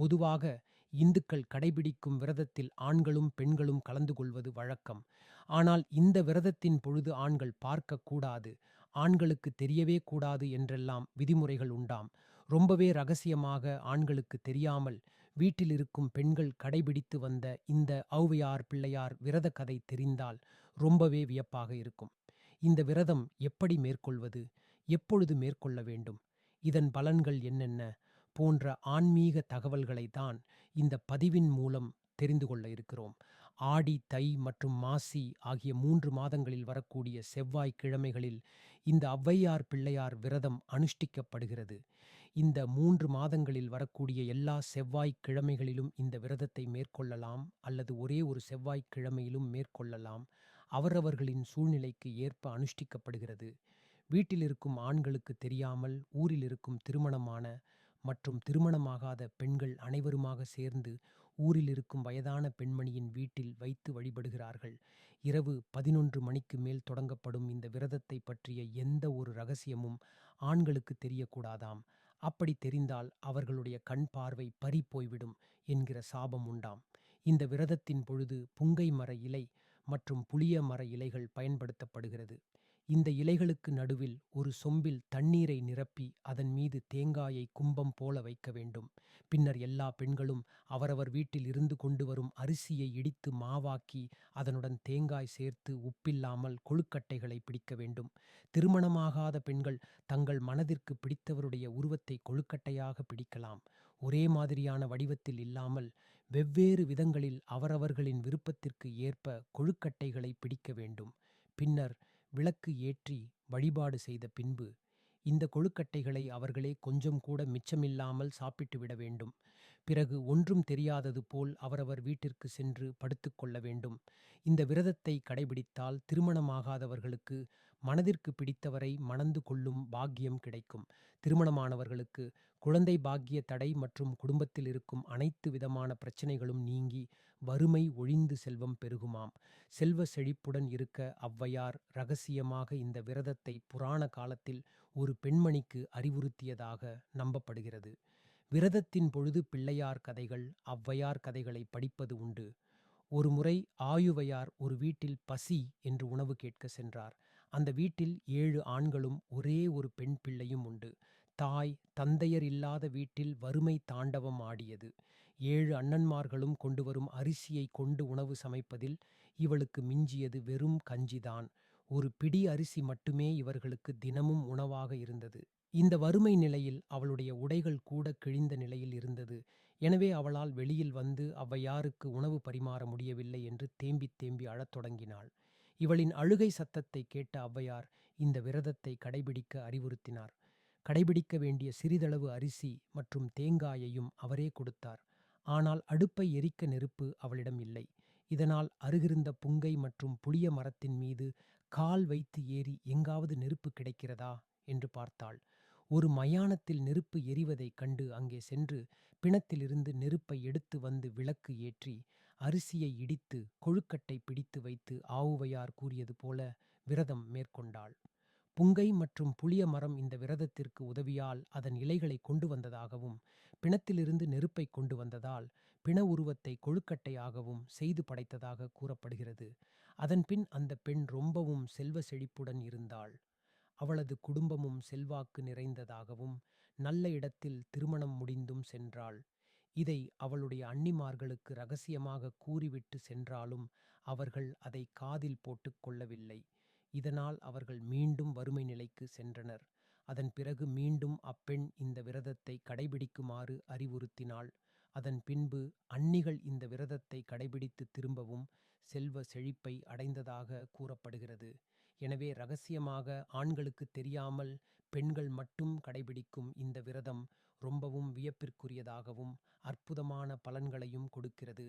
பொதுவாக இந்துக்கள் கடைபிடிக்கும் விரதத்தில் ஆண்களும் பெண்களும் கலந்து கொள்வது வழக்கம். ஆனால் இந்த விரதத்தின் பொழுது ஆண்கள் பார்க்கக்கூடாது ஆண்களுக்கு தெரியவே கூடாது என்றெல்லாம் விதிமுறைகள் உண்டாம். ரொம்பவே ரகசியமாக ஆண்களுக்கு தெரியாமல் வீட்டில் இருக்கும் பெண்கள் கடைபிடித்து வந்த இந்த ஔவையார் பிள்ளையார் விரத கதை தெரிந்தால் ரொம்பவே வியப்பாக இருக்கும். இந்த விரதம் எப்படி மேற்கொள்வது எப்பொழுது மேற்கொள்ள வேண்டும் இதன் பலன்கள் என்னென்ன போன்ற ஆன்மீக தகவல்களை தான் இந்த பதிவின் மூலம் தெரிந்து கொள்ள இருக்கிறோம். ஆடி தை மற்றும் மாசி ஆகிய மூன்று மாதங்களில் வரக்கூடிய செவ்வாய் கிழமைகளில் இந்த ஔவையார் பிள்ளையார் விரதம் அனுஷ்டிக்கப்படுகிறது. இந்த மூன்று மாதங்களில் வரக்கூடிய எல்லா செவ்வாய் கிழமைகளிலும் இந்த விரதத்தை மேற்கொள்ளலாம் அல்லது ஒரே ஒரு செவ்வாய் கிழமையிலும் மேற்கொள்ளலாம். அவரவர்களின் சூழ்நிலைக்கு ஏற்ப அனுஷ்டிக்கப்படுகிறது. வீட்டில் இருக்கும் ஆண்களுக்கு தெரியாமல் ஊரில் இருக்கும் திருமணமான மற்றும் திருமணமாகாத பெண்கள் அனைவருமாக சேர்ந்து ஊரில் இருக்கும் வயதான பெண்மணியின் வீட்டில் வைத்து வழிபடுகிறார்கள். இரவு பதினொன்று மணிக்கு மேல் தொடங்கப்படும் இந்த விரதத்தை பற்றிய எந்த ஒரு ரகசியமும் ஆண்களுக்கு தெரியக்கூடாதாம். அப்படி தெரிந்தால் அவர்களுடைய கண் பார்வை பறி போய்விடும் என்கிற சாபம் உண்டாம். இந்த விரதத்தின் பொழுது புங்கை மர இலை மற்றும் புளிய மர இலைகள் பயன்படுத்தப்படுகிறது. இந்த இலைகளுக்கு நடுவில் ஒரு சொம்பில் தண்ணீரை நிரப்பி அதன் மீது தேங்காயை கும்பம் போல வைக்க வேண்டும். பின்னர் எல்லா பெண்களும் அவரவர் வீட்டில் இருந்து கொண்டு வரும் அரிசியை இடித்து மாவாக்கி அதனுடன் தேங்காய் சேர்த்து உப்பில்லாமல் கொழுக்கட்டைகளை பிடிக்க வேண்டும். திருமணமாகாத பெண்கள் தங்கள் மனதிற்கு பிடித்தவருடைய உருவத்தை கொழுக்கட்டையாக பிடிக்கலாம். ஒரே மாதிரியான வடிவத்தில் இல்லாமல் வெவ்வேறு விதங்களில் அவரவர்களின் விருப்பத்திற்கு ஏற்ப கொழுக்கட்டைகளை பிடிக்க வேண்டும். பின்னர் விளக்கு ஏற்றி வழிபாடு செய்த பின்பு இந்த கொழுக்கட்டைகளை அவர்களே கொஞ்சம் கூட மிச்சமில்லாமல் சாப்பிட்டு விட வேண்டும். பிறகு ஒன்றும் தெரியாதது போல் அவரவர் வீட்டிற்கு சென்று படுத்துக்கொள்ள வேண்டும். இந்த விரதத்தை கடைபிடித்தால் திருமணமாகாதவர்களுக்கு மனதிற்கு பிடித்தவரை மணந்து கொள்ளும் பாக்கியம் கிடைக்கும். திருமணமானவர்களுக்கு குழந்தை பாக்கிய தடை மற்றும் குடும்பத்தில் இருக்கும் அனைத்து விதமான பிரச்சனைகளும் நீங்கி வறுமை ஒழிந்து செல்வம் பெருகுமாம். செல்வ செழிப்புடன் இருக்க ஔவையார் ரகசியமாக இந்த விரதத்தை புராண காலத்தில் ஒரு பெண்மணிக்கு அறிவுறுத்தியதாக நம்பப்படுகிறது. விரதத்தின் பொழுது பிள்ளையார் கதைகள் ஔவையார் கதைகளை படிப்பது உண்டு. ஒருமுறை ஆயுவையார் ஒரு வீட்டில் பசி என்று உணவு கேட்க சென்றார். அந்த வீட்டில் ஏழு ஆண்களும் ஒரே ஒரு பெண் பிள்ளையும் உண்டு. தாய் தந்தையர் இல்லாத வீட்டில் வறுமை தாண்டவம் ஆடியது. ஏழு அண்ணன்மார்களும் கொண்டு வரும் அரிசியை கொண்டு உணவு சமைப்பதில் இவளுக்கு மிஞ்சியது வெறும் கஞ்சிதான். ஒரு பிடி அரிசி மட்டுமே இவர்களுக்கு தினமும் உணவாக இருந்தது. இந்த வறுமை நிலையில் அவளுடைய உடைகள் கூட கிழிந்த நிலையில் இருந்தது. எனவே அவளால் வெளியில் வந்து அவ்வையாருக்கு உணவு பரிமாற முடியவில்லை என்று தேம்பி தேம்பி அழத் தொடங்கினாள். இவளின் அழுகை சத்தத்தை கேட்ட ஔவையார் இந்த விரதத்தை கடைபிடிக்க அறிவுறுத்தினார். கடைபிடிக்க வேண்டிய சிறிதளவு அரிசி மற்றும் தேங்காயையும் அவரே கொடுத்தார். ஆனால் அடுப்பை எரிக்க நெருப்பு அவளிடம் இல்லை. இதனால் அருகிருந்த புங்கை மற்றும் புளிய மரத்தின் மீது கால் வைத்து ஏறி எங்காவது நெருப்பு கிடைக்கிறதா? என்று பார்த்தாள். ஒரு மயானத்தில் நெருப்பு எரிவதைக் கண்டு அங்கே சென்று பிணத்திலிருந்து நெருப்பை எடுத்து வந்து விளக்கு ஏற்றி அரிசியை இடித்து கொழுக்கட்டை பிடித்து வைத்து ஆவுவையார் கூறியது போல விரதம் மேற்கொண்டாள். புங்கை மற்றும் புளிய மரம் இந்த விரதத்திற்கு உதவியால் அதன் இலைகளை கொண்டு வந்ததாகவும் பிணத்திலிருந்து நெருப்பை கொண்டு வந்ததால் பிண உருவத்தை கொழுக்கட்டையாகவும் செய்து படைத்ததாக கூறப்படுகிறது. அதன்பின் அந்த பெண் ரொம்பவும் செல்வ செழிப்புடன் இருந்தாள். அவளது குடும்பமும் செல்வாக்கு நிறைந்ததாகவும் நல்ல இடத்தில் திருமணம் முடிந்தும் சென்றாள். இதை அவளுடைய அன்னிமார்களுக்கு ரகசியமாக கூறிவிட்டு சென்றாலும் அவர்கள் அதை காதில் போட்டுக் கொள்ளவில்லை. இதனால் அவர்கள் மீண்டும் வறுமை நிலைக்கு சென்றனர். அதன் பிறகு மீண்டும் அப்பெண் இந்த விரதத்தை கடைபிடிக்குமாறு அறிவுறுத்தினாள். அதன் பின்பு அன்னிகள் இந்த விரதத்தை கடைபிடித்து திரும்பவும் செல்வ செழிப்பை அடைந்ததாக கூறப்படுகிறது. எனவே ரகசியமாக ஆண்களுக்கு தெரியாமல் பெண்கள் மட்டும் கடைபிடிக்கும் இந்த விரதம் ரொம்பவும் வியப்பிற்குரியதாகவும் அற்புதமான பலன்களையும் கொடுக்கிறது.